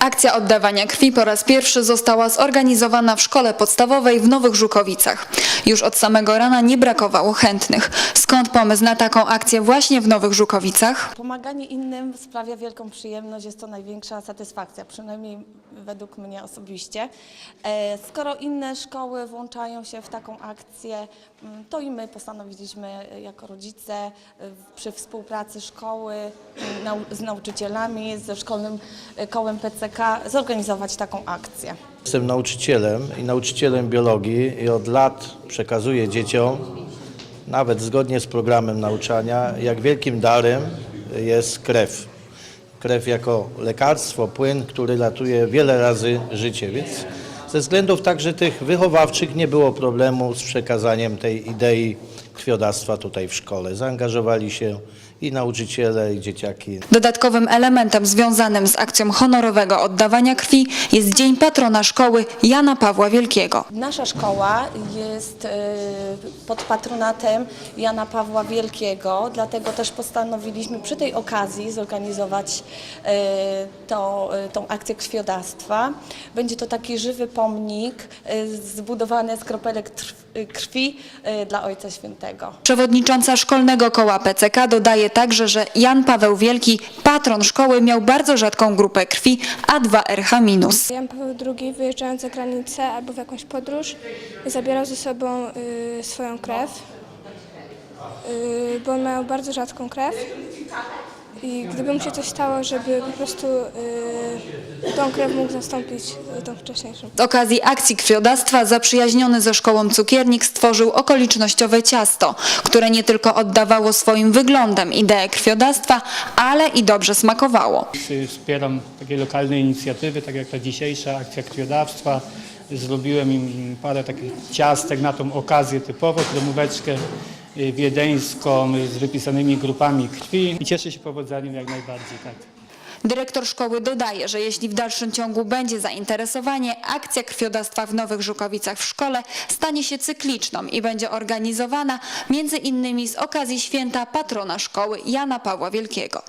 Akcja oddawania krwi po raz pierwszy została zorganizowana w szkole podstawowej w Nowych Żukowicach. Już od samego rana nie brakowało chętnych. Skąd pomysł na taką akcję właśnie w Nowych Żukowicach? Pomaganie innym sprawia wielką przyjemność, jest to największa satysfakcja, przynajmniej według mnie osobiście. E, Skoro inne szkoły włączają się w taką akcję, mm, to i my postanowiliśmy jako rodzice e, przy współpracy szkoły mm, z nauczycielami, ze szkolnym e, kołem PCK zorganizować taką akcję. Jestem nauczycielem i nauczycielem biologii i od lat przekazuję dzieciom, nawet zgodnie z programem nauczania, jak wielkim darem jest krew. Krew jako lekarstwo, płyn, który ratuje wiele razy życie, więc ze względów także tych wychowawczych nie było problemu z przekazaniem tej idei krwiodawstwa tutaj w szkole. Zaangażowali się i nauczyciele, i dzieciaki. Dodatkowym elementem związanym z akcją honorowego oddawania krwi jest Dzień Patrona Szkoły Jana Pawła Wielkiego. Nasza szkoła jest e, pod patronatem Jana Pawła Wielkiego, dlatego też postanowiliśmy przy tej okazji zorganizować e, to, e, tą akcję krwiodawstwa. Będzie to taki żywy pomnik zbudowany z kropelek trw- krwi e, dla Ojca Świętego. Przewodnicząca szkolnego koła PCK dodaje także, że Jan Paweł Wielki, patron szkoły, miał bardzo rzadką grupę krwi A2RH-. Jan Paweł II wyjeżdżając za granicę albo w jakąś podróż zabierał ze sobą y, swoją krew, y, bo on miał bardzo rzadką krew i gdyby mu się coś stało, żeby po prostu y, tą krew mógł zastąpić y, tą wcześniejszą. Z okazji akcji krwiodawstwa zaprzyjaźniony ze szkołą cukiernik stworzył okolicznościowe ciasto, które nie tylko oddawało swoim wyglądem ideę krwiodawstwa, ale i dobrze smakowało. Wspieram takie lokalne inicjatywy, tak jak ta dzisiejsza akcja krwiodawstwa. Zrobiłem im parę takich ciastek na tą okazję typowo, kremóweczkę wiedeńską y, z wypisanymi grupami krwi i cieszę się powodzeniem jak najbardziej. Tak. Dyrektor szkoły dodaje, że jeśli w dalszym ciągu będzie zainteresowanie, akcja krwiodawstwa w Nowych Żukowicach w szkole stanie się cykliczną i będzie organizowana między innymi z okazji święta patrona szkoły Jana Pawła Wielkiego.